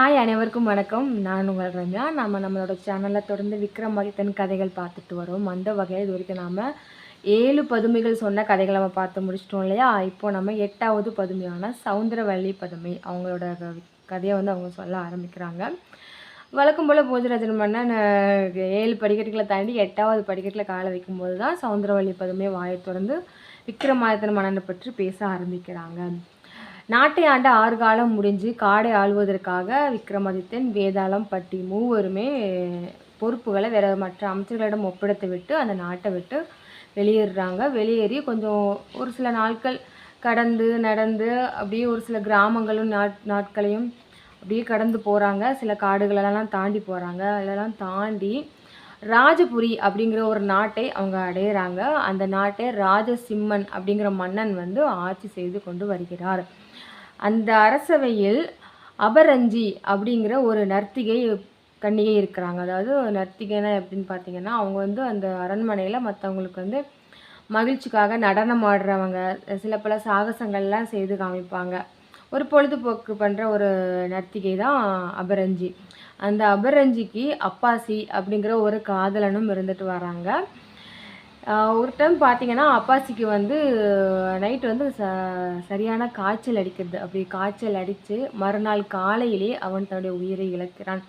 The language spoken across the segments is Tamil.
ஹாய் அனைவருக்கும் வணக்கம். நான் உங்கள் ரம்யா நம்ம நம்மளோட சேனலில் தொடர்ந்து விக்ரமாதித்தன் கதைகள் பார்த்துட்டு வரோம். அந்த வகையில் இது வரைக்கும் நாம் ஏழு பதுமைகள் சொன்ன கதைகளை நம்ம பார்த்து முடிச்சிட்டோம் இல்லையா? இப்போ நம்ம எட்டாவது பதுமையான சவுந்தரவள்ளி பதுமை அவங்களோட க- கதையை வந்து அவங்க சொல்ல ஆரம்பிக்கிறாங்க. வழக்கம் போல் போஜராஜன் மன்னன் ஏழு படிக்கட்டுகளை தாண்டி எட்டாவது படிக்கட்டில் காலை வைக்கும்போது தான் சவுந்தரவள்ளி பதுமை வாயை திறந்து விக்ரமாதித்தன் மன்னனை பற்றி பேச ஆரம்பிக்கிறாங்க. நாட்டை ஆண்ட ஆறு காலம் முடிஞ்சு காடை ஆள்வதற்காக விக்ரமாதித்தன் வேதாளம் பட்டி மூவருமே பொறுப்புகளை வேற மற்ற அமைச்சர்களிடம் ஒப்படைத்து விட்டு அந்த நாட்டை விட்டு வெளியேறுறாங்க. வெளியேறி கொஞ்சம் ஒரு சில நாட்கள் கடந்து நடந்து அப்படியே ஒரு சில கிராமங்களும் நாட் நாட்களையும் அப்படியே கடந்து போகிறாங்க சில காடுகளெல்லாம் தாண்டி போகிறாங்க அதெல்லாம் தாண்டி ராஜபுரி அப்படிங்கிற ஒரு நாட்டை அவங்க அடையிறாங்க. அந்த நாட்டை ராஜசிம்மன் அப்படிங்கிற மன்னன் வந்து ஆட்சி செய்து கொண்டு வருகிறார். அந்த அரசவையில் அபரஞ்சி அப்படிங்கிற ஒரு நர்த்திகை கன்னிகை இருக்கிறாங்க. அதாவது நர்த்திகைனா எப்படின்னு பார்த்தீங்கன்னா அவங்க வந்து அந்த அரண்மனையில் மற்றவங்களுக்கு வந்து மகிழ்ச்சிக்காக நடனம் ஆடுறவங்க சில பல சாகசங்கள்லாம் செய்து காமிப்பாங்க. ஒரு பொழுதுபோக்கு பண்ணுற ஒரு நர்த்திகை தான் அபரஞ்சி. அந்த அபரஞ்சிக்கு அப்பாசி அப்படிங்கிற ஒரு காதலனும் இருந்துட்டு வராங்க. ஒரு டைம் பார்த்தீங்கன்னா அப்பாசிக்கு வந்து நைட் வந்து ச சரியான காய்ச்சல் அடிக்கிறது. அப்படி காய்ச்சல் அடித்து மறுநாள் காலையிலே அவன் தன்னுடைய உயிரை இழக்கிறான்.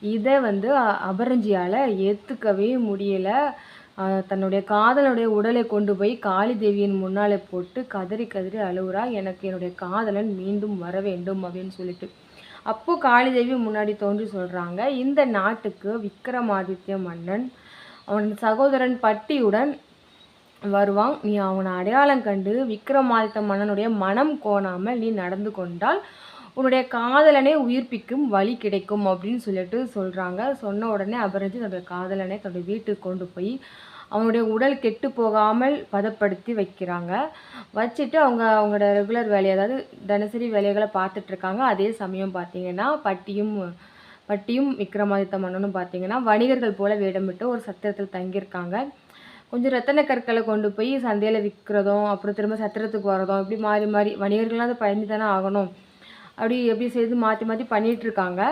இதை வந்து அ- அபரஞ்சியால் ஏற்றுக்கவே முடியலை. தன்னுடைய காதலனுடைய உடலை கொண்டு போய் காளி தேவியின் முன்னாலே போட்டு கதறி கதறி அழுவுறா எனக்கு என்னுடைய காதலன் மீண்டும் வர வேண்டும் அப்படின்னு சொல்லிட்டு. அப்போது காளி தேவி முன்னாடி தோன்றி சொல்கிறாங்க இந்த நாட்டுக்கு விக்ரமாதித்ய மன்னன் அவன் சகோதரன் பட்டியுடன் வருவான். நீ அவனை அடையாளம் கண்டு விக்ரமாதித்த மன்னனுடைய மனம் கோணாமல் நீ நடந்து கொண்டால் உன்னுடைய காதலனை உயிர்ப்பிக்கும் வழி கிடைக்கும் அப்படின்னு சொல்லிட்டு சொல்கிறாங்க சொன்ன உடனே அபரஞ்சி தன்னுடைய காதலனை தன்னுடைய வீட்டுக்கு கொண்டு போய் அவனுடைய உடல் கெட்டு போகாமல் பதப்படுத்தி வைக்கிறாங்க. வச்சுட்டு அவங்க அவங்களோட ரெகுலர் வேலையை அதாவது தினசரி வேலைகளை பார்த்துட்ருக்காங்க அதே சமயம் பார்த்தீங்கன்னா பட்டியும் பட்டியும் விக்ரமாதித்த மன்னனும் பார்த்தீங்கன்னா வணிகர்கள் போல வேடமிட்டு ஒரு சத்திரத்தில் தங்கியிருக்காங்க. கொஞ்சம் ரத்தன கற்களை கொண்டு போய் சந்தையில் விற்கிறதும் அப்புறம் திரும்ப சத்திரத்துக்கு வரதும் இப்படி மாறி மாறி வணிகர்கள்லாம் அதை பயந்து தானே ஆகணும். அப்படி எப்படி செய்து மாற்றி மாற்றி பண்ணிகிட்ருக்காங்க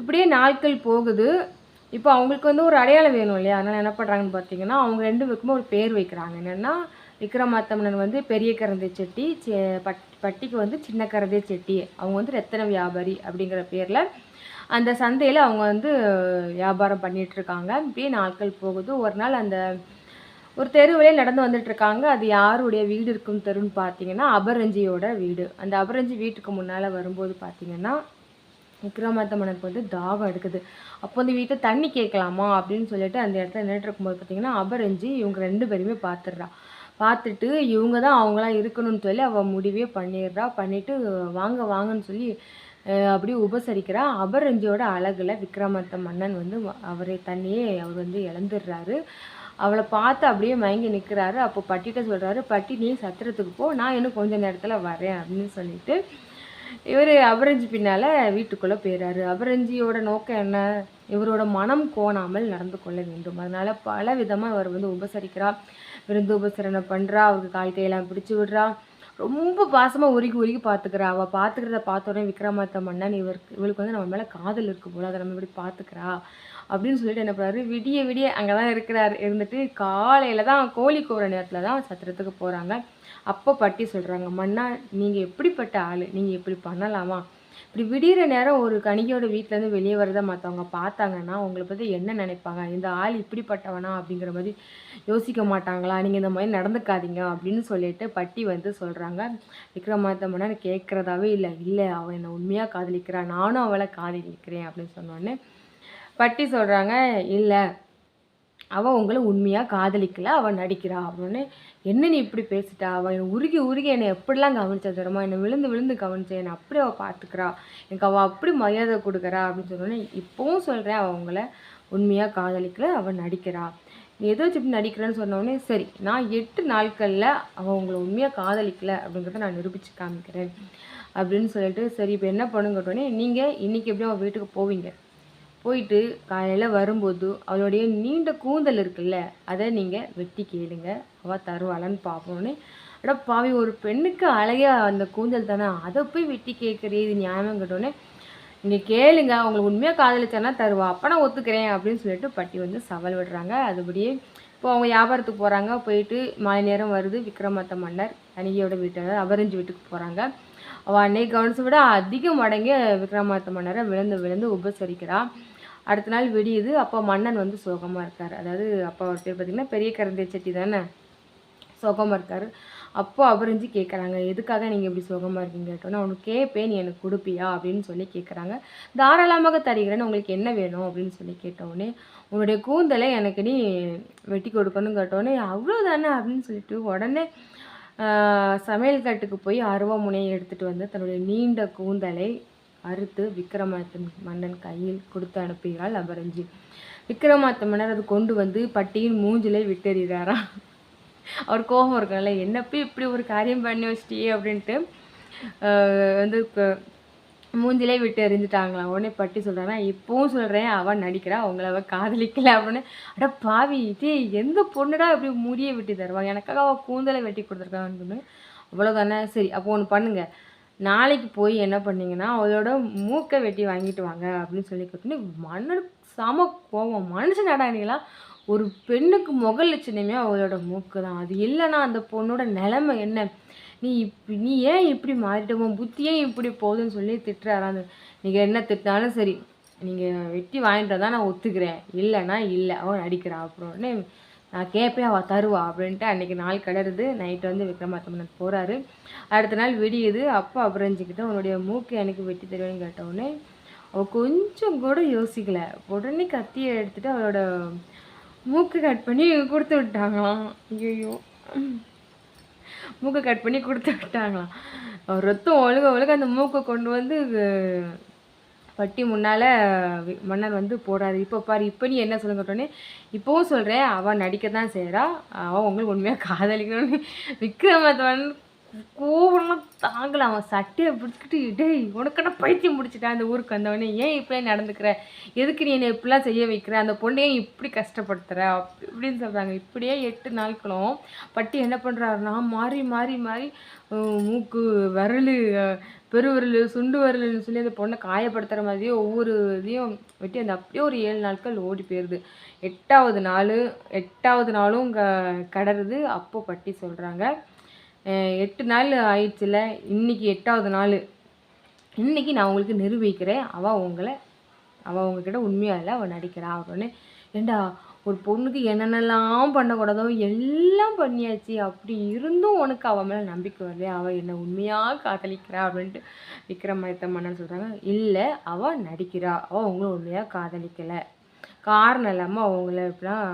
இப்படியே நாட்கள் போகுது. இப்போ அவங்களுக்கு வந்து ஒரு அடையாளம் வேணும் இல்லையா? அதனால் என்ன பண்ணுறாங்கன்னு பார்த்தீங்கன்னா அவங்க ரெண்டு பேருக்குமே ஒரு பேர் வைக்கிறாங்க. என்னென்னா விக்ரமாத்தமனன் வந்து பெரிய கரந்தை செட்டி பட் பட்டிக்கு வந்து சின்ன கரந்தை செட்டி. அவங்க வந்து ரத்தன வியாபாரி அப்படிங்கிற பேரில் அந்த சந்தையில் அவங்க வந்து வியாபாரம் பண்ணிகிட்ருக்காங்க இருக்காங்க இப்படியே நாட்கள் போகுது. ஒரு நாள் அந்த ஒரு தெருவிலே நடந்து வந்துட்டுருக்காங்க. அது யாருடைய வீடு இருக்கும் தெருன்னு பார்த்தீங்கன்னா அபரஞ்சியோட வீடு. அந்த அபரஞ்சி வீட்டுக்கு முன்னால் வரும்போது பார்த்தீங்கன்னா விக்ரமாத்தம்மனுக்கு வந்து தாகம் எடுக்குது. அப்போ வந்து வீட்டில் தண்ணி கேட்கலாமா அப்படின்னு சொல்லிட்டு அந்த இடத்துல நின்றுட்டு இருக்கும்போது பார்த்தீங்கன்னா அபரஞ்சி இவங்க ரெண்டு பேருமே பார்த்துடுறா. பார்த்துட்டு இவங்க தான் அவங்களாம் இருக்கணும்னு சொல்லி அவள் முடிவே பண்ணிடுறா. பண்ணிவிட்டு வாங்க வாங்கன்னு சொல்லி அப்படி அப்படியே உபசரிக்கிறா. அபரஞ்சியோட அழகில் விக்ரமாத்த மன்னன் வந்து அவரை தண்ணியே அவர் வந்து இழந்துடுறாரு. அவளை பார்த்து அப்படியே மயங்கி நிற்கிறாரு அப்போ பட்டிட்ட சொல்கிறாரு பட்டி நீ சத்திரத்துக்கு போ. நான் இன்னும் கொஞ்ச நேரத்தில் வரேன் அப்படின்னு சொல்லிட்டு இவர் அபரஞ்சி பின்னால் வீட்டுக்குள்ளே போயிடுறாரு அபரஞ்சியோட நோக்கம் என்ன? இவரோட மனம் கோணாமல் நடந்து கொள்ள வேண்டும். அதனால் பல விதமாக அவர் வந்து உபசரிக்கிறா. விருந்து உபசரணை பண்ணுறா அவருக்கு கால் கையெல்லாம் பிடிச்சி விடுறா. ரொம்ப பாசமாக உருகி உருகி பார்த்துக்கிறா அவள் பார்த்துக்கிறத பார்த்த உடனே விக்ரமாத்த மன்னன் இவருக்கு இவளுக்கு வந்து நம்ம மேலே காதல் இருக்கு போல அதை நம்ம இப்படி பார்த்துக்கிறா அப்படின்னு சொல்லிட்டு என்ன பண்ணுறாரு விடிய விடிய அங்கே தான் இருக்கிறாரு. இருந்துட்டு காலையில் தான் கோழி கூற நேரத்தில் தான் சத்திரத்துக்கு போகிறாங்க அப்போ பட்டி சொல்கிறாங்க மன்னா நீங்கள் எப்படிப்பட்ட ஆள்? நீங்கள் இப்படி பண்ணலாமா? இப்படி விடிகிற நேரம் ஒரு கணிகையோட வீட்டிலேருந்து வெளியே வரதை மற்றவங்க பார்த்தாங்கன்னா உங்களை பற்றி என்ன நினைப்பாங்க? இந்த ஆள் இப்படிப்பட்டவனா அப்படிங்கிற மாதிரி யோசிக்க மாட்டாங்களா? நீங்கள் இந்த மாதிரி நடந்துக்காதீங்க அப்படின்னு சொல்லிட்டு பட்டி வந்து சொல்கிறாங்க விக்ரமாதித்த கேட்குறதாவே இல்லை. இல்லை அவன் என்னை உண்மையாக காதலிக்கிறான் நானும் அவளை காதலிக்கிறேன் அப்படின்னு சொன்னோடனே பட்டி சொல்கிறாங்க இல்லை அவள் உங்களை உண்மையாக காதலிக்கல அவள் நடிக்கிறா அப்படின்னு. என்ன நீ இப்படி பேசிட்டா? அவள் என்னை உருகி உருகி என்னை எப்படிலாம் கவனிச்சா தெரியுமா? என்னை விழுந்து விழுந்து கவனிச்சா என்னை அப்படி அவள் பார்த்துக்கிறா. எனக்கு அவள் அப்படி மரியாதை கொடுக்குறா அப்படின்னு சொன்னோன்னே இப்போவும் சொல்கிறேன் அவள் உங்களை உண்மையாக காதலிக்கல அவள் நடிக்கிறா. நீ எதோ வச்சு இப்படி நடிக்கிறேன்னு சொன்னோடனே சரி நான் எட்டு நாட்களில் அவள் உங்களை உண்மையாக காதலிக்கல அப்படிங்கிறத நான் நிரூபித்து காமிக்கிறேன் அப்படின்னு சொல்லிட்டு சரி இப்போ என்ன பண்ணுங்க நீங்கள் இன்றைக்கி எப்படி அவள் வீட்டுக்கு போவீங்க. போயிட்டு காலையில் வரும்போது அவளுடைய நீண்ட கூந்தல் இருக்குல்ல அதை நீங்கள் வெட்டி கேளுங்க. அவள் தருவாளன்னு பார்ப்போன்னு அட பாவி ஒரு பெண்ணுக்கு அழகே அந்த கூந்தல் தானே? அதை போய் வெட்டி கேட்குறே இது நியாயம் கேட்டோன்னே நீங்கள் கேளுங்க உங்களுக்கு உண்மையாக காதலிச்சானா தருவா அப்போ நான் ஒத்துக்கிறேன் அப்படின்னு சொல்லிட்டு பட்டி வந்து சவால் விடுறாங்க. அதுபடியே இப்போ அவங்க வியாபாரத்துக்கு போகிறாங்க போயிட்டு மாலை நேரம் வருது. விக்ரமாத்த மன்னர் தனிகையோட வீட்டு அவரஞ்சு வீட்டுக்கு போகிறாங்க அவள் அன்னைக்கு கவனிச்சை விட அதிக மடங்கு விக்ரமாத்த மன்னரை விழுந்து விழுந்து உபசரிக்கிறாள் அடுத்த நாள் விடியுது அப்போ மன்னன் வந்து சோகமாக இருக்கார். அதாவது அப்போ அவர் பேர் பார்த்திங்கன்னா பெரிய கரந்தை செட்டி தானே? சோகமாக இருக்கார். அப்போ அபரிஞ்சு கேட்குறாங்க எதுக்காக நீங்கள் இப்படி சோகமாக இருக்கீங்க? கேட்டோன்னா உனக்கு கேட்பேன் நீ எனக்கு கொடுப்பியா? அப்படின்னு சொல்லி கேட்குறாங்க தாராளமாக தருகிறேன்னு உங்களுக்கு என்ன வேணும்? அப்படின்னு சொல்லி கேட்டவுடனே உன்னுடைய கூந்தலை எனக்கு நீ வெட்டி கொடுக்கணும் கேட்டோடனே அவ்வளோதானே அப்படின்னு சொல்லிட்டு உடனே சமையல் கட்டுக்கு போய் அருவாமுனையை எடுத்துகிட்டு வந்து தன்னுடைய நீண்ட கூந்தலை அறுத்து விக்ரமாதித்தன் மன்னன் கையில் கொடுத்து அனுப்புகிறாள் அபரஞ்சி. விக்ரமாதித்த மன்னர் அது கொண்டு வந்து பட்டியின் மூஞ்சிலே விட்டெறிகிறாராம் அவர் கோபம் இருக்கல என்னப்போ இப்படி ஒரு காரியம் பண்ணி வச்சிட்டியே? அப்படின்ட்டு வந்து மூஞ்சிலே விட்டு எறிஞ்சிட்டாங்களாம் உடனே பட்டி சொல்கிறானா இப்போவும் சொல்கிறேன் அவன் நடிக்கிறா அவங்கள அவள் காதலிக்கல. அப்படின்னு. அட பாவி இதே எந்த பொண்ணுடா இப்படி முடிய வெட்டி தருவாங்க? எனக்காக அவள் கூந்தலை வெட்டி கொடுத்துருக்கான்னு அவ்வளோதானே சரி அப்போ ஒன்று பண்ணுங்க. நாளைக்கு போய் என்ன பண்ணீங்கன்னா அவளோட மூக்கை வெட்டி வாங்கிட்டு வாங்க அப்படின்னு சொல்லி கேட்டோன்னே மன்னனுக்கு சம கோவம். மனுஷன் நீங்களா ஒரு பெண்ணுக்கு முகல் லட்சணமே அவளோட மூக்கு தான் அது இல்லைன்னா அந்த பொண்ணோட நிலைமை என்ன? நீ இப்படி நீ ஏன் இப்படி மாறிட்டோமோ புத்தி புத்தியே இப்படி போகுதுன்னு சொல்லி திட்டுறாராம் நீங்கள் என்ன திட்டாலும் சரி நீங்கள் வெட்டி வாங்கிட்டு தான் நான் ஒத்துக்கிறேன். இல்லைன்னா இல்லை அவன் அடிக்கிறான். அப்புறம் உடனே நான் கேட்பேன் அவள் தருவா அப்படின்ட்டு அன்றைக்கி நாள் கிடருது நைட்டு வந்து விக்ரமாத்தம்மன் போகிறாரு அடுத்த நாள் விடியுது. அப்போ அப்புறஞ்சிக்கிட்ட உன்னுடைய மூக்கு எனக்கு வெட்டி தருவேன்னு கேட்டவுடனே அவள் கொஞ்சம் கூட யோசிக்கலை. உடனே கத்தியை எடுத்துகிட்டு அவளோட மூக்கு கட் பண்ணி கொடுத்து விட்டாங்களாம். ஐயோ மூக்கை கட் பண்ணி கொடுத்து விட்டாங்களாம். ரத்தம் ஒழுக ஒழுக அந்த மூக்கை கொண்டு வந்து பட்டி முன்னால் மன்னர் வந்து போறாரு. இப்போ பாரு இப்போ நீ என்ன சொல்லுங்க கேட்டோன்னே இப்போவும் சொல்கிறேன் அவள் நடிக்க தான் செய்கிறா அவள் உங்களுக்கு உண்மையாக காதலிக்கணும்னு விக்ரமத்தவன் கோவம்லாம் தாங்கலை. அவன் சட்டையை பிடிச்சிக்கிட்டு டேய் உனக்கென்ன பைத்தியம் முடிச்சிட்டா அந்த ஊருக்கு வந்தவனே ஏன் இப்படியே நடந்துக்கிற? எதுக்கு நீ என்னை இப்படிலாம் செய்ய வைக்கிற? அந்த பொண்ணை இப்படி கஷ்டப்படுத்துற? அப்படி இப்படின்னு சொல்கிறாங்க இப்படியே எட்டு நாட்களும் பட்டி என்ன பண்ணுறாருன்னா மாறி மாறி மாறி மூக்கு விரல் பெருவிரல் சுண்டு விரல்னு சொல்லி அந்த பொண்ணை காயப்படுத்துகிற மாதிரியே ஒவ்வொரு இதையும் வெட்டி அந்த அப்படியே ஒரு ஏழு நாட்கள் ஓடி போயிடுது எட்டாவது நாள் எட்டாவது நாளும் க கடருது அப்போ பட்டி சொல்கிறாங்க எட்டு நாள் ஆயிடுச்சுல இன்றைக்கி எட்டாவது நாள். இன்னைக்கு நான் உங்களுக்கு நிரூபிக்கிறேன். அவள் உங்களை அவள் உங்ககிட்ட உண்மையாக இல்லை அவள் நடிக்கிறா அப்படின்னு. ஏண்டா ஒரு பொண்ணுக்கு என்னென்னலாம் பண்ணக்கூடாதோ எல்லாம் பண்ணியாச்சு. அப்படி இருந்தும் உனக்கு அவள் மேலே நம்பிக்கை வருது அவள் என்னை உண்மையாக காதலிக்கிறா அப்படின்ட்டு விக்ரமாதித்த மன்னன் சொல்கிறாங்க இல்லை அவள் நடிக்கிறா. அவள் உங்களை உண்மையாக காதலிக்கலை. காரணம் இல்லாமல் அவங்கள இப்படிலாம்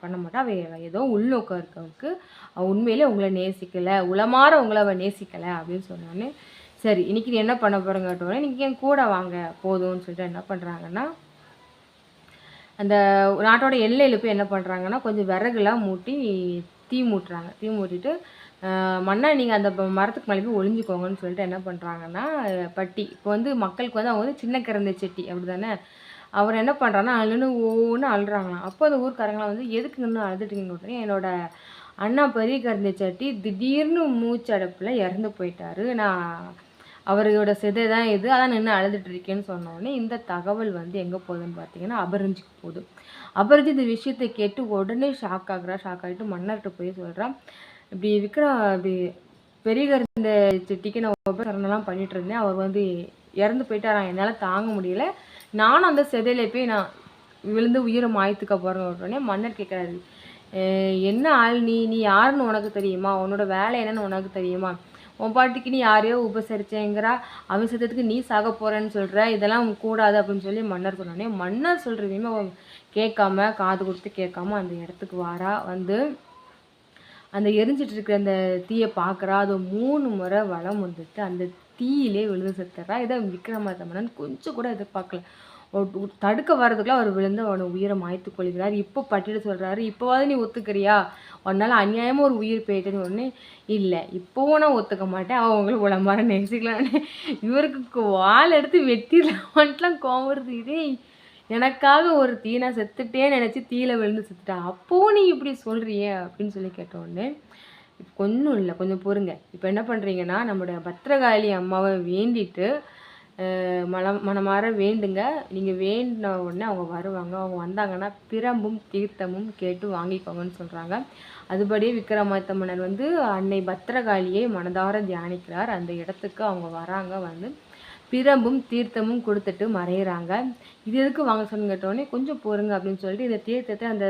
பண்ண மாட்டா. அவள் ஏதோ உள்நோக்கம் இருக்கவளுக்கு அவள் உண்மையிலே உங்களை நேசிக்கலை உளமாற உங்களை அவள் நேசிக்கலை அப்படின்னு சொன்னோன்னே சரி இன்னைக்கு நீ என்ன பண்ண போகிறேங்க இன்றைக்கி என் கூட வாங்க போதும்னு சொல்லிட்டு என்ன பண்ணுறாங்கன்னா அந்த நாட்டோட எல்லையில் போய் என்ன பண்ணுறாங்கன்னா கொஞ்சம் விறகுலாம் மூட்டி தீ மூட்டுறாங்க. தீ மூட்டிட்டு ஆஹ் நீங்கள் அந்த மரத்துக்கு மேலே போய் ஒளிஞ்சுக்கோங்கன்னு சொல்லிட்டு என்ன பண்ணுறாங்கன்னா பட்டி இப்போ வந்து மக்களுக்கு வந்து அவங்க வந்து சின்ன கிறந்த செட்டி அப்படி தானே அவர் என்ன பண்ணுறான்னா அழுன்னு ஒவ்வொன்று அழுறாங்களாம். அப்போ அந்த ஊர்க்காரங்களாம் வந்து எதுக்கு இன்னும் அழுதுட்டீங்கன்னு உடனே என்னோட அண்ணா பெரிய கருந்தை சட்டி திடீர்னு மூச்சடைப்பில் இறந்து போயிட்டாரு. நான் அவரோட சிதை தான் இது. அதான் நின்று அழுதுட்டு இருக்கேன்னு இந்த தகவல் வந்து எங்கே போகுதுன்னு பார்த்தீங்கன்னா அபரிஞ்சிக்கு போகுது. அபரிஞ்சி இந்த விஷயத்தை கேட்டு உடனே ஷாக் ஆகுறா. ஷாக் ஆகிட்டு மன்னர்கிட்ட போய் சொல்கிறான் இப்படி விக்ரம் இப்படி பெரிய கருந்த செட்டிக்கு நான் உபகரணம்லாம் பண்ணிட்டு இருந்தேன். அவர் வந்து இறந்து போயிட்டாரான் என்னால் தாங்க முடியல. நானும் அந்த செதையிலே போய் நான் விழுந்து உயிரை மாயத்துக்க போகிறேன் உடனே மன்னர் கேட்குறாரு என்ன ஆள் நீ? நீ யாருன்னு உனக்கு தெரியுமா? உன்னோட வேலை என்னன்னு உனக்கு தெரியுமா? உன் பாட்டுக்கு நீ யாரையோ உபசரிச்சேங்கிறா? அவன் சத்தத்துக்கு நீ சாக போகிறேன்னு சொல்கிற இதெல்லாம் கூடாது அப்படின்னு சொல்லி மன்னர் சொன்னோடனே மன்னர் சொல்கிறதையுமே அவன் கேட்காம காது கொடுத்து கேட்காம அந்த இடத்துக்கு வாரா. வந்து அந்த எரிஞ்சிட்டு இருக்கிற அந்த தீயை பார்க்குறா அது மூணு முறை வளம் வந்துட்டு அந்த தீயிலே விழுந்து செத்துறா. இதை விக்ரமாதமனன் கொஞ்சம் கூட எதிர்பார்க்கல. ஒரு தடுக்க வர்றதுக்குள்ள அவர் விழுந்து அவனை உயிரை மாய்த்து கொள்கிறார். இப்போ பட்டிட சொல்கிறாரு இப்போவாது நீ ஒத்துக்கிறியா? உன்னால அநியாயமாக ஒரு உயிர் போயிட்டுன்னு உடனே இல்லை இப்போவும் நான் ஒத்துக்க மாட்டேன். அவன் உங்களை உளமாற நேசிக்கலான்னு இவருக்கு வாள் எடுத்து வெட்டிடலான்ட்டுலாம் கோவம் வருது. இதே எனக்காக ஒரு தீ நான் செத்துட்டேன்னு நினச்சி தீயில விழுந்து செத்துட்டா? அப்போவும் நீ இப்படி சொல்கிறியே அப்படின்னு சொல்லி கேட்டோன்னே இப்போ கொஞ்சம் இல்லை கொஞ்சம் பொறுங்க. இப்போ என்ன பண்ணுறீங்கன்னா நம்முடைய பத்திரகாளி அம்மாவை வேண்டிட்டு மனம் மனமாற வேண்டுங்க. நீங்கள் வேண்டின உடனே அவங்க வருவாங்க. அவங்க வந்தாங்கன்னா பிரம்பும் தீர்த்தமும் கேட்டு வாங்கிக்கோங்கன்னு சொல்கிறாங்க அதுபடியே விக்ரமாதித்த மன்னர் வந்து அன்னை பத்திரகாளியை மனதார தியானிக்கிறார். அந்த இடத்துக்கு அவங்க வராங்க வந்து பிரம்பும் தீர்த்தமும் கொடுத்துட்டு மறையிறாங்க. இது எதுக்கு வாங்க சொன்னு கேட்டோடனே கொஞ்சம் பொறுங்க அப்படின்னு சொல்லிட்டு இந்த தீர்த்தத்தை அந்த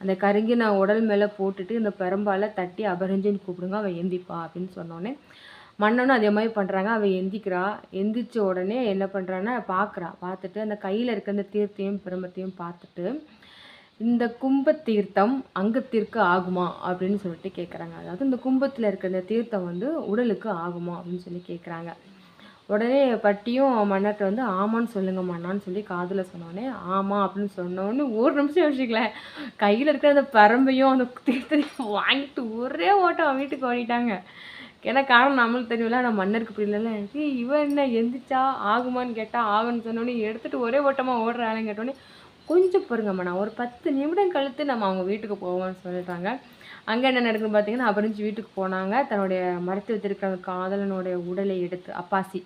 அந்த கருங்கின உடல் மேலே போட்டுட்டு இந்த பெரம்பால தட்டி அபரஞ்சின்னு கூப்பிடுங்க அவள் எந்திப்பா அப்படின்னு சொன்னோடனே மன்னனும் அதே மாதிரி பண்ணுறாங்க அவள் எந்திக்கிறா. எந்திரிச்ச உடனே என்ன பண்ணுறான்னா பார்க்குறா பார்த்துட்டு அந்த கையில் இருக்க அந்த தீர்த்தையும் பிரம்பத்தையும் பார்த்துட்டு இந்த கும்ப தீர்த்தம் அங்கத்திற்கு ஆகுமா அப்படின்னு சொல்லிட்டு கேட்குறாங்க அதாவது இந்த கும்பத்தில் இருக்க இந்த தீர்த்தம் வந்து உடலுக்கு ஆகுமா அப்படின்னு சொல்லி கேட்குறாங்க உடனே பட்டியும் மன்னர்கிட்ட வந்து ஆமான்னு சொல்லுங்க மன்னான்னு சொல்லி காதில் சொன்னோடனே ஆமாம் அப்படின்னு சொன்னோடனே ஒரு நிமிஷம் யோசிக்கல. கையில் இருக்கிற அந்த பரம்பையும் அந்த தீர்த்தத்தையும் வாங்கிட்டு ஒரே ஓட்டம் வீட்டுக்கு ஓடிட்டாங்க. ஏன்னா காரணம் நம்மளுக்கு தெரியல ஆனால் மன்னருக்கு புரியல எனக்கு இவன் என்ன எந்திரிச்சா? ஆகுமான்னு கேட்டால் ஆகும்னு சொன்னோடனே எடுத்துகிட்டு ஒரே ஓட்டமாக ஓடுற ஆளுன்னு கேட்டோடனே கொஞ்சம் பொறுங்கம்மா நான் ஒரு பத்து நிமிடம் கழித்து நம்ம அவங்க வீட்டுக்கு போவோம்னு சொல்லிட்டாங்க. அங்கே என்ன நடக்குதுன்னு பார்த்தீங்கன்னா அபரிஞ்சு வீட்டுக்கு போனாங்க. தன்னுடைய மறைத்து வச்சிருக்கிற அந்த காதலனுடைய உடலை எடுத்து அப்பாசி.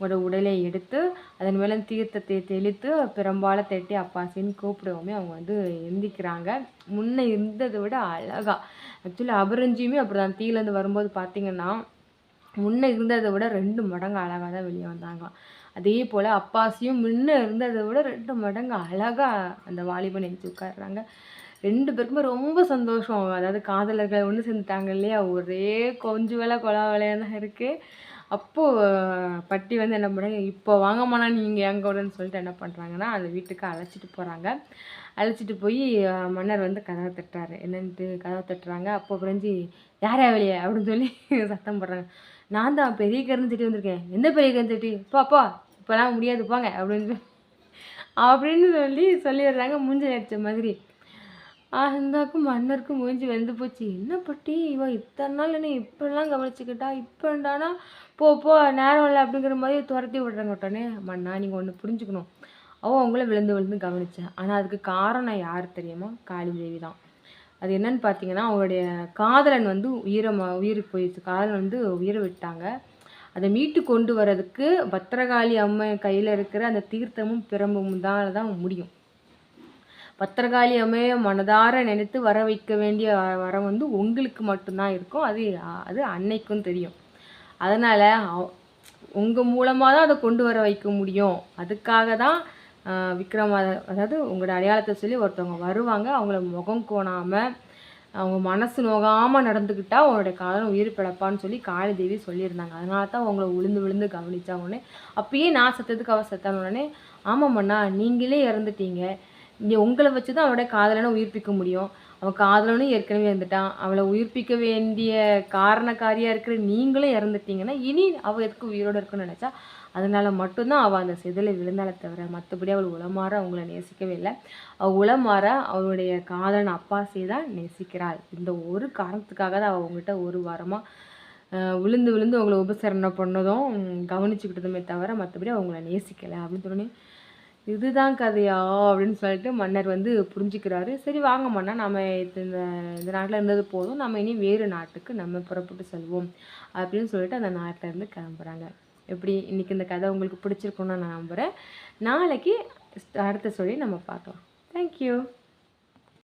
உங்களோட உடலை எடுத்து அதன் மேலே தீர்த்தத்தை தெளித்து பெரும்பால தட்டி அப்பாசின்னு கூப்பிடுவோமே அவங்க வந்து எந்திக்கிறாங்க. முன்னே இருந்ததை விட அழகா. ஆக்சுவலி அபரஞ்சியுமே அப்படிதான். தீயிலேருந்து வரும்போது பார்த்தீங்கன்னா முன்னே இருந்ததை விட ரெண்டு மடங்கு அழகாக தான் வெளியே வந்தாங்களாம் அதே போல் அப்பாசியும் முன்ன இருந்ததை விட ரெண்டு மடங்கு அழகாக அந்த வாலிபன் எழுச்சி உட்காடுறாங்க ரெண்டு பேருக்குமே ரொம்ப சந்தோஷம். அதாவது காதலர்கள் ஒன்று சேர்ந்துட்டாங்க இல்லையா? ஒரே கொஞ்சம் வேலை கொலா வேலையாக தான் இருக்குது அப்போது பட்டி வந்து என்ன பண்ணுறாங்க இப்போ வாங்கம்மாண்ணா நீங்கள் எங்கே கூடன்னு சொல்லிட்டு என்ன பண்ணுறாங்கன்னா அந்த வீட்டுக்கு அழைச்சிட்டு போகிறாங்க அழைச்சிட்டு போய் மன்னர் வந்து கதவை தட்டுறாரு. என்னன்ட்டு கதவை தட்டுறாங்க. அப்போ புரிஞ்சு யாரா வெளியே? அப்படின்னு சொல்லி சத்தம் போடுறாங்க. நான் தான் பெரிய கருன்னு திட்டி வந்திருக்கேன். எந்த பெரிய கருன்னு செட்டி? போ போ. இப்போலாம் முடியாது. போங்க. அப்படின்னு சொல்லி அப்படின்னு சொல்லி சொல்லிடுறாங்க. மூஞ்சி அடித்த மாதிரி. இருந்தாக்கும் மன்னருக்கும் மூஞ்சி வெந்து போச்சு. என்ன பட்டி? இவன் இத்தனை நாள் என்ன இப்படிலாம் கவனிச்சுக்கிட்டா? இப்போண்டானா போ போ நேரம் இல்லை அப்படிங்கிற மாதிரி துரத்தி விடுறாங்க உடனே. மன்னா நீங்கள் ஒன்று புரிஞ்சுக்கணும். அவன் அவங்கள விழுந்து விழுந்து கவனிச்சேன் ஆனால் அதுக்கு காரணம் யார் தெரியுமா? காளி தேவி தான். அது என்னன்னு பார்த்தீங்கன்னா அவங்களுடைய காதலன் வந்து உயிரை உயிருக்கு போயிடுச்சு. காதலன் வந்து உயிரை விட்டாங்க. அதை மீட்டு கொண்டு வர்றதுக்கு பத்திரகாளி அம்மை கையில் இருக்கிற அந்த தீர்த்தமும் பிரம்பும் தான் தான் முடியும். பத்திரகாளி அம்மையை மனதார நினைத்து வர வைக்க வேண்டிய வ- வரம் வந்து உங்களுக்கு மட்டும்தான் இருக்கும். அது அது அன்னைக்கும் தெரியும். அதனால் உங்கள் மூலமாக தான் அதை கொண்டு வர வைக்க முடியும். அதுக்காக தான் ஆஹ், விக்ரம அதாவது உங்களோட அடையாளத்தை சொல்லி ஒருத்தவங்க வருவாங்க. அவங்கள முகம் கோணாமல் அவங்க மனசு நோகாமல் நடந்துக்கிட்டால் அவங்களுடைய காலம் உயிர் பிழப்பான்னு சொல்லி காளி தேவி சொல்லியிருந்தாங்க. அதனால தான் அவங்கள விழுந்து விழுந்து கவனிச்சா உடனே. அப்பயே நான் செத்ததுக்கு அவ செத்தான உடனே ஆமாம்மண்ணா நீங்களே இறந்துட்டீங்க. உங்களை வச்சு தான் அவளோட காதலனை உயிர்ப்பிக்க முடியும். அவன் காதலனும் ஏற்கனவே இருந்துட்டான் அவளை உயிர்ப்பிக்க வேண்டிய காரணக்காரியாக இருக்கிற நீங்களும் இறந்துட்டீங்கன்னா இனி அவள் எதுக்கு உயிரோடு இருக்குன்னு நினச்சா அதனால மட்டும்தான் அவள் அந்த செதிலை விழுந்தாலே தவிர மற்றபடி அவள் உளமாற அவங்கள நேசிக்கவே இல்லை. அவள் உளமாற அவளுடைய காதலன் அப்பாசியை தான் நேசிக்கிறாள். இந்த ஒரு காரணத்துக்காக தான் அவள் உங்ககிட்ட ஒரு வாரமாக விழுந்து விழுந்து அவங்கள உபசரணை பண்ணதும் கவனிச்சுக்கிட்டதுமே தவிர மற்றபடி அவங்கள நேசிக்கலை அப்படின்னு சொன்னோன்னே இதுதான் கதையா அப்படின்னு சொல்லிட்டு மன்னர் வந்து புரிஞ்சுக்கிறாரு. சரி வாங்க மன்னா நம்ம இது இந்த இந்த நாட்டில் இருந்தது போதும். நம்ம இனி வேறு நாட்டுக்கு நம்ம புறப்பட்டு செல்வோம் அப்படின்னு சொல்லிட்டு அந்த நாட்டில் இருந்து கிளம்புறாங்க. எப்படி? இன்னைக்கு இந்த கதை உங்களுக்கு பிடிச்சிருக்குன்னு நான் நம்புகிறேன் நாளைக்கு அடுத்த சொல்லி நம்ம பார்க்கலாம். தேங்க்யூ